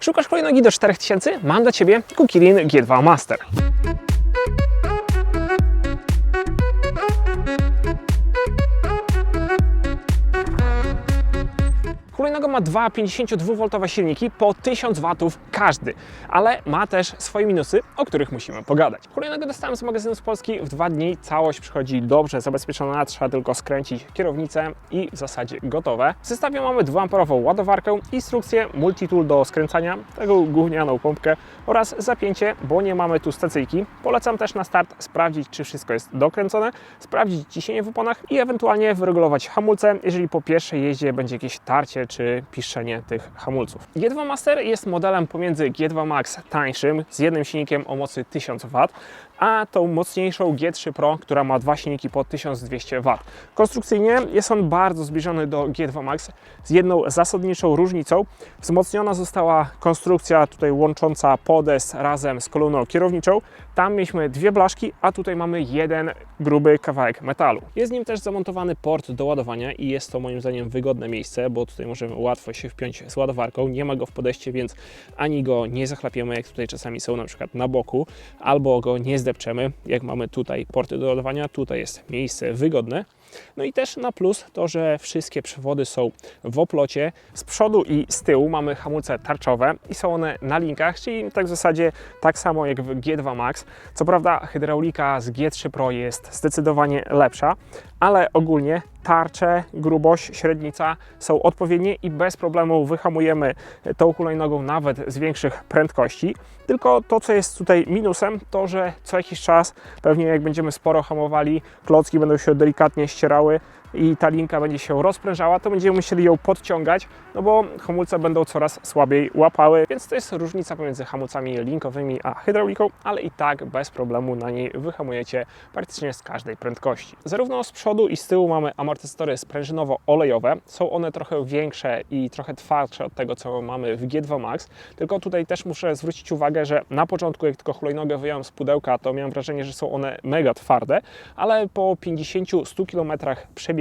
Szukasz hulajnogi do 4000? Mam dla Ciebie Kukirin G2 Master. Hulajnoga ma dwa 52V silniki po 1000 W każdy, ale ma też swoje minusy, o których musimy pogadać. Hulajnogę dostałem z magazynu z Polski w dwa dni. Całość przychodzi dobrze zabezpieczona, trzeba tylko skręcić kierownicę i w zasadzie gotowe. W zestawie mamy 2A ładowarkę, instrukcję, multitool do skręcania, tego gównianą pompkę oraz zapięcie, bo nie mamy tu stacyjki. Polecam też na start sprawdzić, czy wszystko jest dokręcone, sprawdzić ciśnienie w oponach i ewentualnie wyregulować hamulce, jeżeli po pierwszej jeździe będzie jakieś tarcie czy piszczenie tych hamulców. G2 Master jest modelem pomiędzy G2 Max tańszym z jednym silnikiem o mocy 1000 W, a tą mocniejszą G3 Pro, która ma dwa silniki po 1200 W. Konstrukcyjnie jest on bardzo zbliżony do G2 Max z jedną zasadniczą różnicą. Wzmocniona została konstrukcja tutaj łącząca podest razem z kolumną kierowniczą. Tam mieliśmy dwie blaszki, a tutaj mamy jeden gruby kawałek metalu. Jest nim też zamontowany port do ładowania i jest to moim zdaniem wygodne miejsce, bo tutaj możemy łatwo się wpiąć z ładowarką. Nie ma go w podejście, więc ani go nie zachlapiemy, jak tutaj czasami są na przykład na boku, albo go nie zdepczemy, jak mamy tutaj porty do ładowania. Tutaj jest miejsce wygodne. No i też na plus to, że wszystkie przewody są w oplocie. Z przodu i z tyłu mamy hamulce tarczowe i są one na linkach, czyli tak w zasadzie tak samo jak w G2 Max. Co prawda hydraulika z G3 Pro jest zdecydowanie lepsza, ale ogólnie tarcze, grubość, średnica są odpowiednie i bez problemu wyhamujemy tą hulajnogą nawet z większych prędkości. Tylko to, co jest tutaj minusem, to że co jakiś czas, pewnie jak będziemy sporo hamowali, klocki będą się delikatnie ścierały i ta linka będzie się rozprężała, to będziemy musieli ją podciągać, no bo hamulce będą coraz słabiej łapały, więc to jest różnica pomiędzy hamulcami linkowymi a hydrauliką, ale i tak bez problemu na niej wyhamujecie praktycznie z każdej prędkości. Zarówno z przodu i z tyłu mamy amortyzatory sprężynowo-olejowe. Są one trochę większe i trochę twardsze od tego, co mamy w G2 Max, tylko tutaj też muszę zwrócić uwagę, że na początku, jak tylko hulajnogę wyjąłem z pudełka, to miałem wrażenie, że są one mega twarde, ale po 50-100 km przebiegu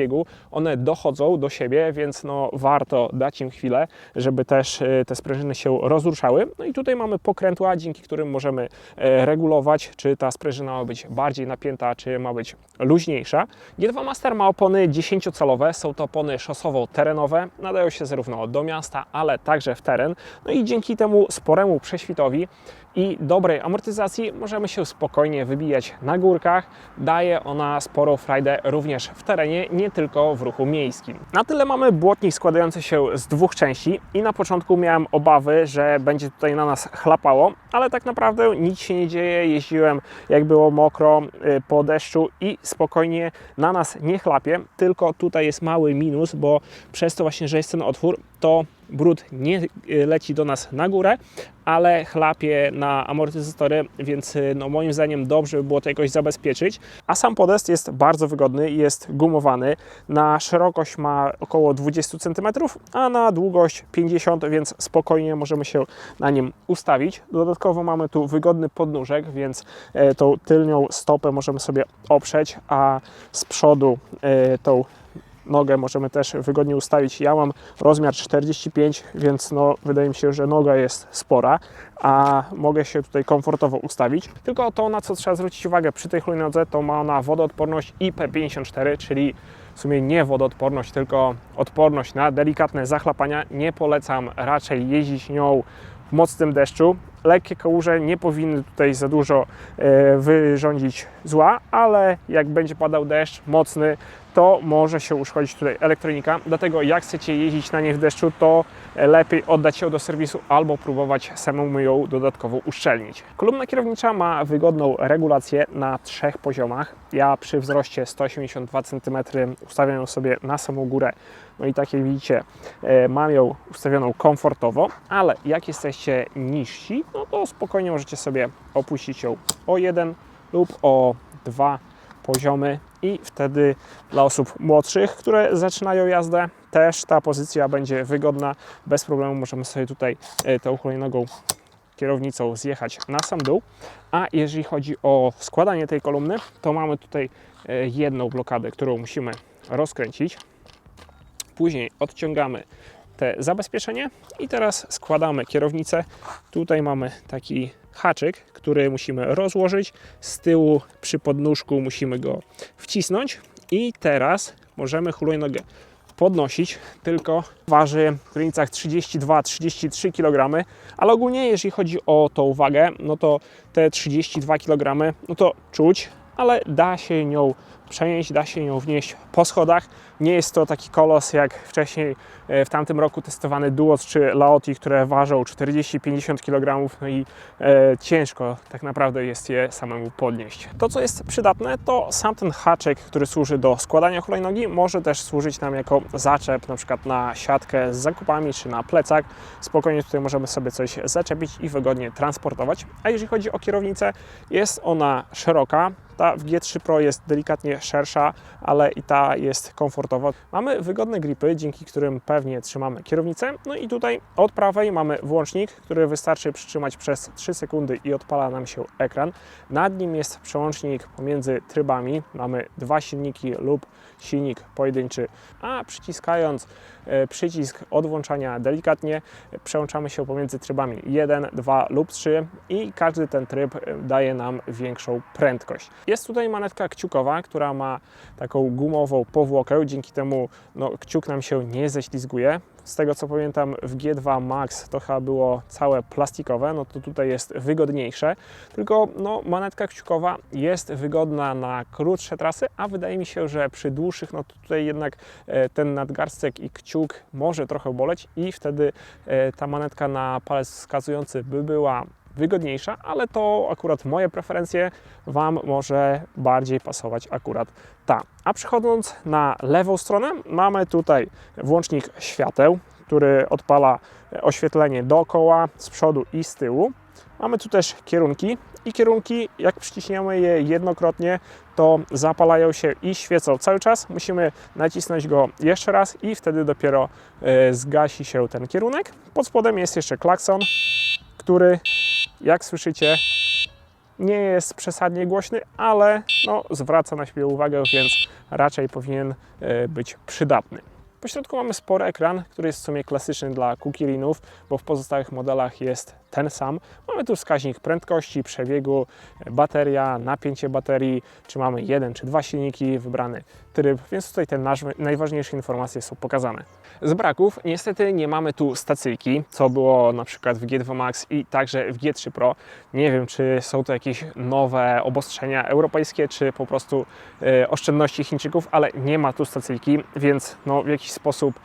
one dochodzą do siebie, więc no warto dać im chwilę, żeby też e, te sprężyny się rozruszały. No i tutaj mamy pokrętła, dzięki którym możemy e, regulować, czy ta sprężyna ma być bardziej napięta, czy ma być luźniejsza. G2 Master ma opony 10-calowe, są to opony szosowo-terenowe, nadają się zarówno do miasta, ale także w teren. No i dzięki temu sporemu prześwitowi i dobrej amortyzacji możemy się spokojnie wybijać na górkach. Daje ona sporą frajdę również w terenie, nie tylko w ruchu miejskim. Na tyle mamy błotnik składający się z dwóch części i na początku miałem obawy, że będzie tutaj na nas chlapało, ale tak naprawdę nic się nie dzieje. Jeździłem jak było mokro y, po deszczu i spokojnie na nas nie chlapie, tylko tutaj jest mały minus, bo przez to właśnie, że jest ten otwór, to brud nie y, leci do nas na górę, ale chlapie na amortyzatory, więc y, no moim zdaniem dobrze by było to jakoś zabezpieczyć. A sam podest jest bardzo wygodny jest gumowany. Na szerokość ma około 20 cm, a na długość 50, więc spokojnie możemy się na nim ustawić. Dodatkowo mamy tu wygodny podnóżek, więc e, tą tylnią stopę możemy sobie oprzeć, a z przodu e, tą nogę możemy też wygodnie ustawić. Ja mam rozmiar 45, więc no, wydaje mi się, że noga jest spora, a mogę się tutaj komfortowo ustawić. Tylko to, na co trzeba zwrócić uwagę przy tej hulajnodze, to ma ona wodoodporność IP54, czyli w sumie nie wodoodporność, tylko odporność na delikatne zachlapania. Nie polecam raczej jeździć nią w mocnym deszczu. Lekkie kałuże nie powinny tutaj za dużo e, wyrządzić zła, ale jak będzie padał deszcz mocny, to może się uszkodzić tutaj elektronika. Dlatego jak chcecie jeździć na niej w deszczu, to lepiej oddać ją do serwisu albo próbować samemu ją dodatkowo uszczelnić. Kolumna kierownicza ma wygodną regulację na trzech poziomach. Ja przy wzroście 182 cm ustawiam ją sobie na samą górę. No i tak jak widzicie, e, mam ją ustawioną komfortowo, ale jak jesteście niżsi, no to spokojnie możecie sobie opuścić ją o jeden lub o dwa poziomy i wtedy dla osób młodszych, które zaczynają jazdę, też ta pozycja będzie wygodna. Bez problemu możemy sobie tutaj e, tą hulajnogą kierownicą zjechać na sam dół. A jeżeli chodzi o składanie tej kolumny, to mamy tutaj e, jedną blokadę, którą musimy rozkręcić. Później odciągamy te zabezpieczenie i teraz składamy kierownicę. Tutaj mamy taki haczyk, który musimy rozłożyć. Z tyłu przy podnóżku musimy go wcisnąć i teraz możemy hulajnogę podnosić, tylko waży w granicach 32-33 kg, ale ogólnie jeżeli chodzi o tą wagę, no to te 32 kg, no to czuć, ale da się nią przenieść, da się ją wnieść po schodach. Nie jest to taki kolos jak wcześniej e, w tamtym roku testowany Duos czy Laoti, które ważą 40-50 kg, no i e, ciężko tak naprawdę jest je samemu podnieść. To, co jest przydatne, to sam ten haczek, który służy do składania hulajnogi, może też służyć nam jako zaczep, na przykład na siatkę z zakupami czy na plecak. Spokojnie tutaj możemy sobie coś zaczepić i wygodnie transportować. A jeżeli chodzi o kierownicę, jest ona szeroka, ta w G3 Pro jest delikatnie szersza, ale i ta jest komfortowa. Mamy wygodne gripy, dzięki którym pewnie trzymamy kierownicę. No i tutaj od prawej mamy włącznik, który wystarczy przytrzymać przez 3 sekundy i odpala nam się ekran. Nad nim jest przełącznik pomiędzy trybami. Mamy dwa silniki lub silnik pojedynczy, a przyciskając e, przycisk odłączania delikatnie przełączamy się pomiędzy trybami 1, 2 lub 3 i każdy ten tryb e, daje nam większą prędkość. Jest tutaj manetka kciukowa, która ma taką gumową powłokę, dzięki temu no, kciuk nam się nie ześlizguje. Z tego co pamiętam w G2 Max to chyba było całe plastikowe, no to tutaj jest wygodniejsze. Tylko no, manetka kciukowa jest wygodna na krótsze trasy, a wydaje mi się, że przy dłuższych, no to tutaj jednak e, ten nadgarstek i kciuk może trochę boleć i wtedy e, ta manetka na palec wskazujący by była wygodniejsza, ale to akurat moje preferencje, Wam może bardziej pasować akurat ta. A przechodząc na lewą stronę, mamy tutaj włącznik świateł, który odpala oświetlenie dookoła, z przodu i z tyłu. Mamy tu też kierunki i kierunki, jak przyciśniemy je jednokrotnie, to zapalają się i świecą cały czas. Musimy nacisnąć go jeszcze raz i wtedy dopiero e, zgasi się ten kierunek. Pod spodem jest jeszcze klakson, który jak słyszycie nie jest przesadnie głośny, ale no, zwraca na siebie uwagę, więc raczej powinien e, być przydatny. Po środku mamy spory ekran, który jest w sumie klasyczny dla Kukilinów, bo w pozostałych modelach jest ten sam. Mamy tu wskaźnik prędkości, przebiegu, bateria, napięcie baterii, czy mamy jeden czy dwa silniki, wybrany tryb, więc tutaj te najważniejsze informacje są pokazane. Z braków niestety nie mamy tu stacyjki, co było na przykład w G2 Max i także w G3 Pro. Nie wiem, czy są to jakieś nowe obostrzenia europejskie, czy po prostu e, oszczędności Chińczyków, ale nie ma tu stacyjki, więc no, w jakiś sposób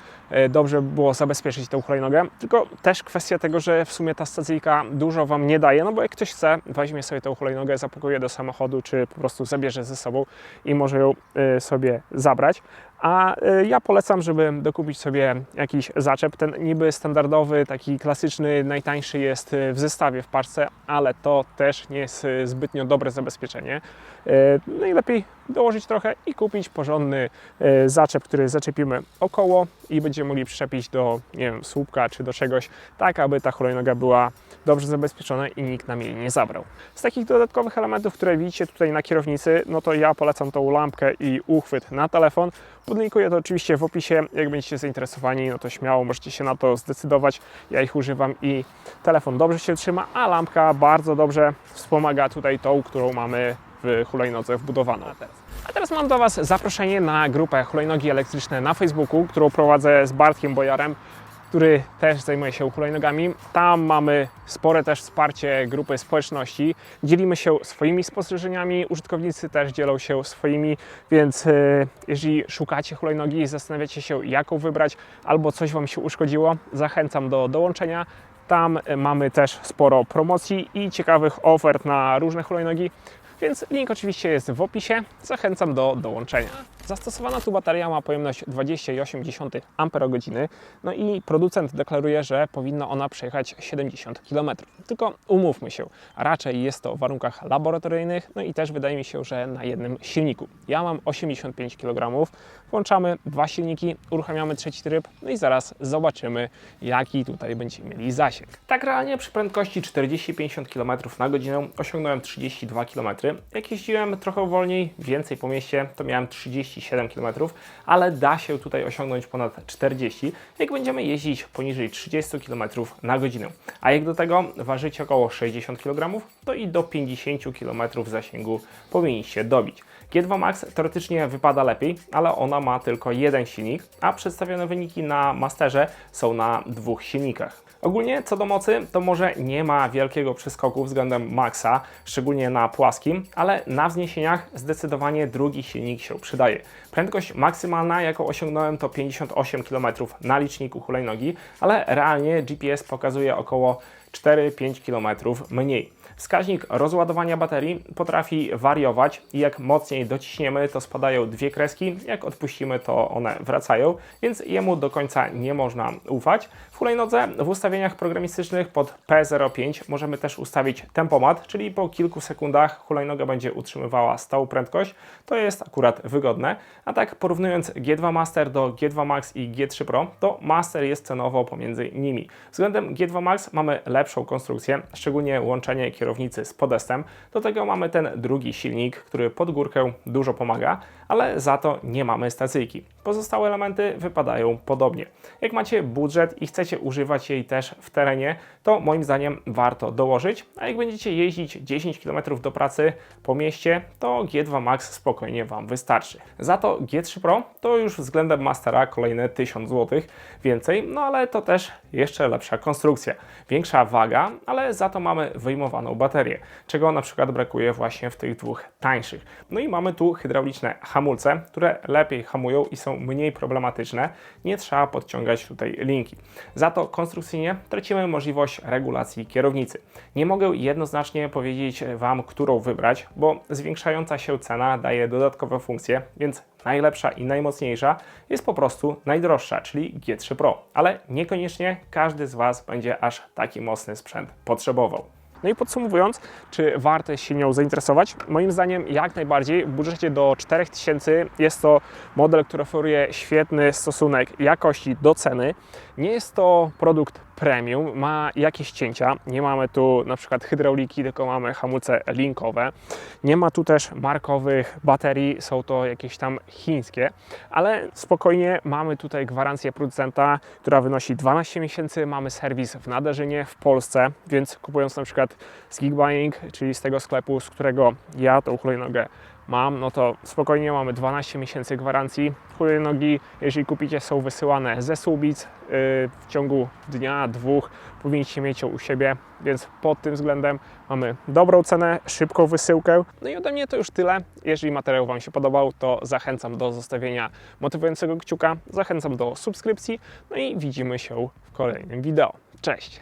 dobrze by było zabezpieczyć tę hulajnogę. Tylko też kwestia tego, że w sumie ta stacyjka dużo Wam nie daje, no bo jak ktoś chce, weźmie sobie tę hulajnogę, zapakuje do samochodu, czy po prostu zabierze ze sobą i może ją e, sobie zabrać. A e, ja polecam, żeby dokupić sobie jakiś zaczep. Ten niby standardowy, taki klasyczny, najtańszy jest e, w zestawie w parce, ale to też nie jest e, zbytnio dobre zabezpieczenie. E, Najlepiej dołożyć trochę i kupić porządny e, zaczep, który zaczepimy około i będziemy mogli przyczepić do, nie wiem, słupka czy do czegoś, tak aby ta hulajnoga była dobrze zabezpieczona i nikt nam jej nie zabrał. Z takich dodatkowych elementów, które widzicie tutaj na kierownicy, no to ja polecam tą lampkę i uchwyt na telefon. Podlinkuję to oczywiście w opisie. Jak będziecie zainteresowani, no to śmiało możecie się na to zdecydować. Ja ich używam i telefon dobrze się trzyma, a lampka bardzo dobrze wspomaga tutaj tą, którą mamy hulajnodze wbudowaną. A teraz mam do Was zaproszenie na grupę Hulajnogi Elektryczne na Facebooku, którą prowadzę z Bartkiem Bojarem, który też zajmuje się hulajnogami. Tam mamy spore też wsparcie grupy społeczności. Dzielimy się swoimi spostrzeżeniami, użytkownicy też dzielą się swoimi, więc e, jeżeli szukacie hulajnogi i zastanawiacie się, jaką wybrać, albo coś Wam się uszkodziło, zachęcam do dołączenia. Tam e, mamy też sporo promocji i ciekawych ofert na różne hulajnogi. Więc link oczywiście jest w opisie. Zachęcam do dołączenia. Zastosowana tu bateria ma pojemność 20,8 Ah, no i producent deklaruje, że powinna ona przejechać 70 km. Tylko umówmy się, raczej jest to w warunkach laboratoryjnych, no i też wydaje mi się, że na jednym silniku. Ja mam 85 kg, włączamy dwa silniki, uruchamiamy trzeci tryb, no i zaraz zobaczymy, jaki tutaj będziemy mieli zasięg. Tak realnie przy prędkości 40-50 km na godzinę osiągnąłem 32 km. Jak jeździłem trochę wolniej, więcej po mieście, to miałem 30 37 km, ale da się tutaj osiągnąć ponad 40, jak będziemy jeździć poniżej 30 km na godzinę. A jak do tego ważycie około 60 kg, to i do 50 km zasięgu powinniście dobić. G2 Max teoretycznie wypada lepiej, ale ona ma tylko jeden silnik, a przedstawione wyniki na Masterze są na dwóch silnikach. Ogólnie co do mocy, to może nie ma wielkiego przeskoku względem Maxa, szczególnie na płaskim, ale na wzniesieniach zdecydowanie drugi silnik się przydaje. Prędkość maksymalna, jaką osiągnąłem, to 58 km na liczniku hulajnogi, ale realnie GPS pokazuje około 4-5 km mniej. Wskaźnik rozładowania baterii potrafi wariować jak mocniej dociśniemy, to spadają dwie kreski, jak odpuścimy, to one wracają, więc jemu do końca nie można ufać. W hulajnodze w ustawieniach programistycznych pod P05 możemy też ustawić tempomat, czyli po kilku sekundach hulajnoga będzie utrzymywała stałą prędkość. To jest akurat wygodne. A tak porównując G2 Master do G2 Max i G3 Pro, to Master jest cenowo pomiędzy nimi. Względem G2 Max mamy lepszą konstrukcję, szczególnie łączenie kierownicy z podestem. Do tego mamy ten drugi silnik, który pod górkę dużo pomaga, ale za to nie mamy stacyjki. Pozostałe elementy wypadają podobnie. Jak macie budżet i chcecie używać jej też w terenie, to moim zdaniem warto dołożyć, a jak będziecie jeździć 10 km do pracy po mieście, to G2 Max spokojnie Wam wystarczy. Za to G3 Pro to już względem Mastera kolejne 1000 zł więcej, no ale to też jeszcze lepsza konstrukcja. Większa waga, ale za to mamy wyjmowaną baterię, czego na przykład brakuje właśnie w tych dwóch tańszych. No i mamy tu hydrauliczne hamulce, które lepiej hamują i są mniej problematyczne. Nie trzeba podciągać tutaj linki. Za to konstrukcyjnie tracimy możliwość regulacji kierownicy. Nie mogę jednoznacznie powiedzieć Wam, którą wybrać, bo zwiększająca się cena daje dodatkowe funkcje, więc najlepsza i najmocniejsza jest po prostu najdroższa, czyli G3 Pro. Ale niekoniecznie każdy z Was będzie aż taki mocny sprzęt potrzebował. No i podsumowując, czy warto się nią zainteresować? Moim zdaniem jak najbardziej. W budżecie do 4000 jest to model, który oferuje świetny stosunek jakości do ceny. Nie jest to produkt premium, ma jakieś cięcia. Nie mamy tu na przykład hydrauliki, tylko mamy hamulce linkowe. Nie ma tu też markowych baterii, są to jakieś tam chińskie, ale spokojnie mamy tutaj gwarancję producenta, która wynosi 12 miesięcy. Mamy serwis w Nadarzynie w Polsce, więc kupując na przykład z Geekbuying, czyli z tego sklepu, z którego ja tą hulajnogę mam, no to spokojnie mamy 12 miesięcy gwarancji. Hulajnogi, jeżeli kupicie, są wysyłane ze Słubic yy, w ciągu dnia, dwóch. Powinniście mieć ją u siebie, więc pod tym względem mamy dobrą cenę, szybką wysyłkę. No i ode mnie to już tyle. Jeżeli materiał Wam się podobał, to zachęcam do zostawienia motywującego kciuka, zachęcam do subskrypcji, no i widzimy się w kolejnym wideo. Cześć!